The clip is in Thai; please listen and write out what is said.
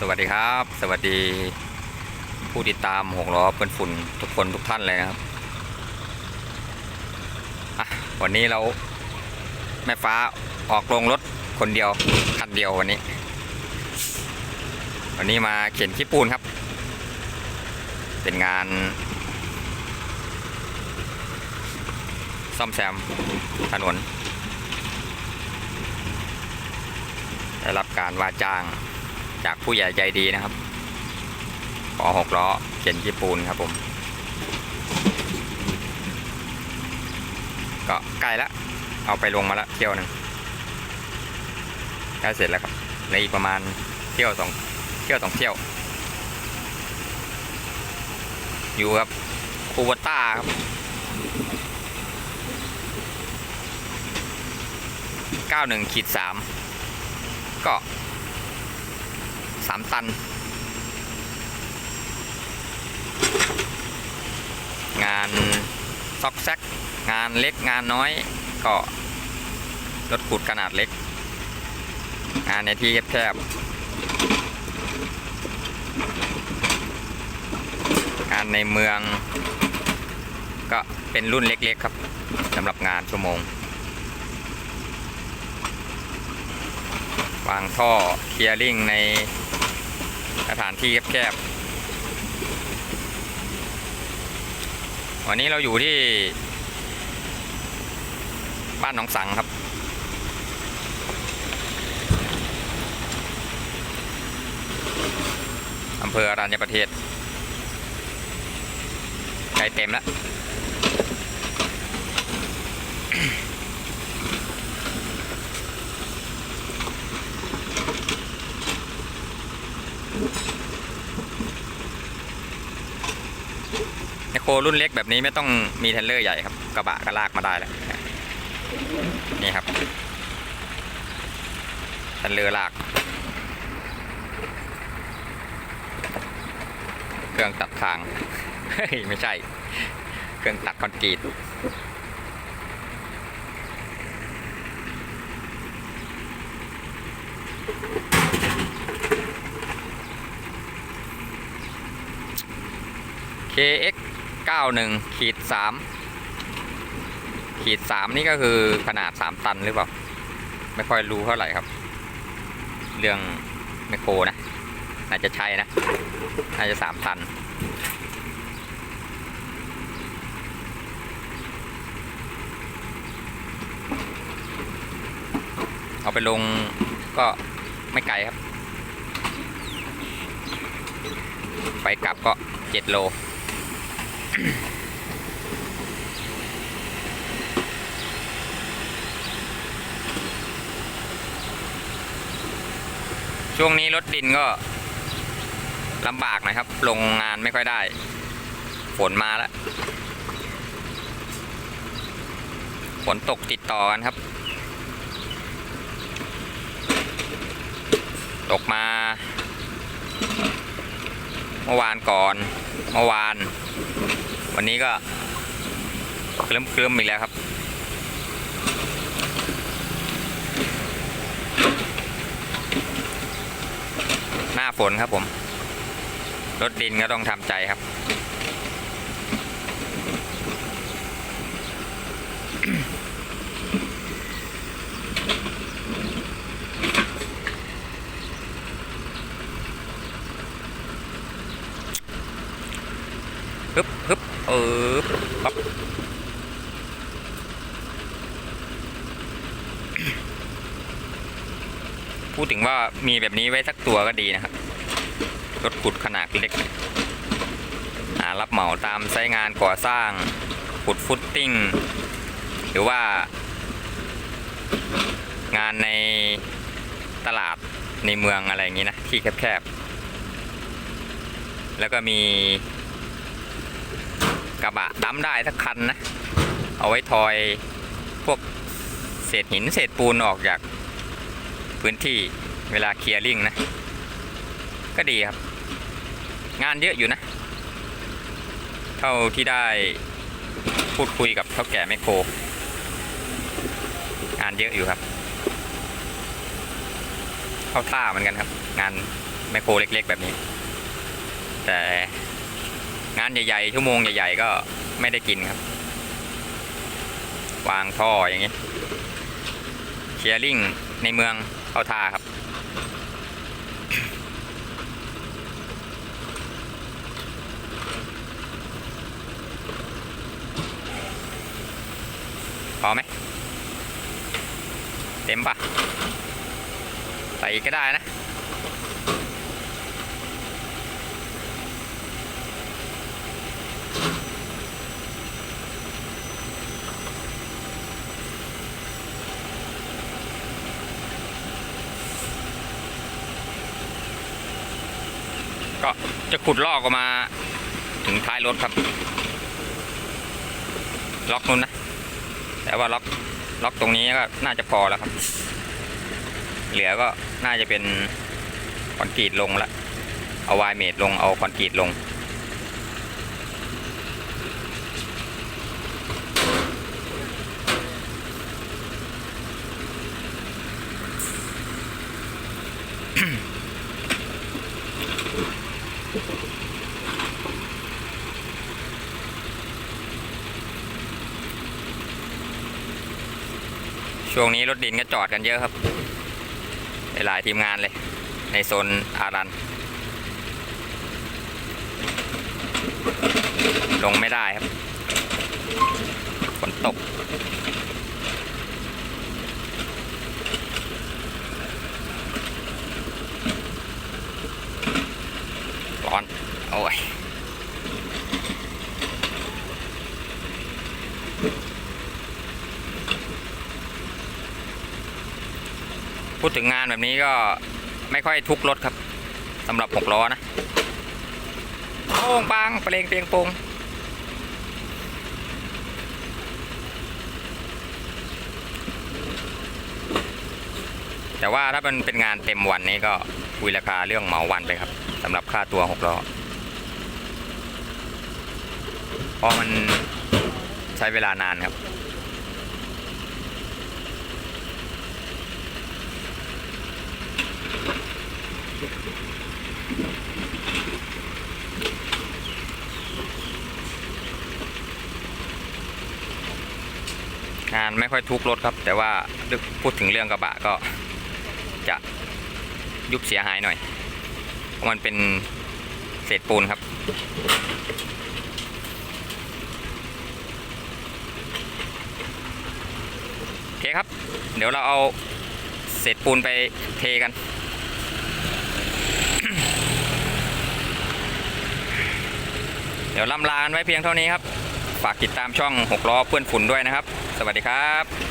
สวัสดีครับ สวัสดีผู้ติดตามหกล้อเพื่อนฝุ่นทุกคนทุกท่านเลยนะครับวันนี้เราแม่ฟ้าออกโรงรถคนเดียวคันเดียววันนี้ วันนี้มาเขียนขี้ปูนครับ เป็นงาน ซ่อมแซมถนนได้รับการว่าจ้าง จากผู้ใหญ่ใจดีนะครับขอหกล้อเขียนญี่ปุ่นครับผม ก็ใกล้ละเอาไปลงมาละเที่ยวหนึ่งใกล้เสร็จแล้วครับในอีกประมาณเที่ยวสองเที่ยวสองเที่ยว อยู่กับคูวต้าครับเก้าหนึ่งขีดสามก็ สามตัน งานซอกแซก งานเล็กงานน้อยก็รถขุดขนาดเล็ก งานในที่แคบงานในเมือง ก็เป็นรุ่นเล็กๆครับสำหรับงานชั่วโมง วางท่อเคลียร์ลิงใน สถานที่แคบๆ วันนี้เราอยู่ที่ บ้านหนองสังครับ อำเภออรัญญประเทศใกล้เต็มแล้ว โครุ่นเล็กแบบนี้ไม่ต้องมีเทรลเลอร์ใหญ่ครับ กระบะก็ลากมาได้แล้วนี่ครับเทรลเลอร์ลาก เครื่องตัดทางเฮ้ยไม่ใช่ เครื่องตัดคอนกรีต KX 91ขีด3ขีด3นี่ก็คือขนาด 3 ตันหรือเปล่า ไม่ค่อยรู้เท่าไหร่ครับ เรื่องไมโครนะ น่าจะใช่นะ น่าจะ 3 ตันเอาไปลงก็ไม่ไกลครับ ไปกลับก็ 7 โล ช่วงนี้รถดินก็ลำบากนะครับ ลงงานไม่ค่อยได้ ฝนมาแล้ว ฝนตกติดต่อกันครับ ตกมา เมื่อวานก่อน เมื่อวาน วันนี้ก็เคลิ้มเคลิ้มๆอีกแล้วครับ หน้าฝนครับผม รถดินก็ต้องทำใจครับ ฮึบฮึบเออปั๊บพูดถึงว่ามีแบบนี้ไว้สักตัวก็ดีนะครับ รถขุดขนาดเล็กหารับเหมาตามไซต์งานก่อสร้าง ขุดฟุตติ้ง หรือว่า งานในตลาดในเมืองอะไรอย่างนี้นะ ที่แคบๆ แล้วก็มี กระบะดั้มได้สักคันนะ เอาไว้ทอยพวกเศษหินเศษปูนออกจากพื้นที่เวลาเคลียร์ลิงนะ ก็ดีครับ งานเยอะอยู่นะ เท่าที่ได้พูดคุยกับเท่าแก่แมคโครงานเยอะอยู่ครับ เข้าท่าเหมือนกันครับ งานแมมคโครเล็ก ๆ แบบนี้ แต่ งานใหญ่ๆชั่วโมงใหญ่ๆก็ไม่ได้กินครับ วางท่ออย่างนี้เคียร์ลิงในเมืองเข้าท่าครับพอไหมเต็มปะใส่อีกก็ได้นะ ก็จะขุดลอกออกมา ถึงท้ายรถครับ ล็อกนู้นนะ แต่ว่าล็อกล็อกตรงนี้ก็น่าจะพอแล้วครับ เหลือก็น่าจะเป็นคอนกรีตลงละเอาวายเมดลงเอาคอนกรีตลง ช่วงนี้รถดินก็จอดกันเยอะครับ หลายทีมงานเลย ในโซนอารัน ลงไม่ได้ครับฝนตก ร้อน โอ้ย พูดถึงงานแบบนี้ก็ไม่ค่อยทุกรถครับสำหรับหกล้อนะโป้งปังเปลงเปียงปงแต่ว่าถ้ามันเป็นงานเต็มวันนี้ก็คุยราคาเรื่องเหมาวันเลยครับสำหรับค่าตัวหกล้อเพราะมันใช้เวลานานครับ งานไม่ค่อยทุกรถครับ แต่ว่าพูดถึงเรื่องกระบะก็จะยุบเสียหายหน่อยเพราะมันเป็นเศษปูนครับโอเคครับ เดี๋ยวเราเอาเศษปูนไปเทกัน เดี๋ยวลำลากันไว้เพียงเท่านี้ครับ ฝากติดตามช่อง6ล้อเพื่อนฝุ่นด้วยนะครับ สวัสดีครับ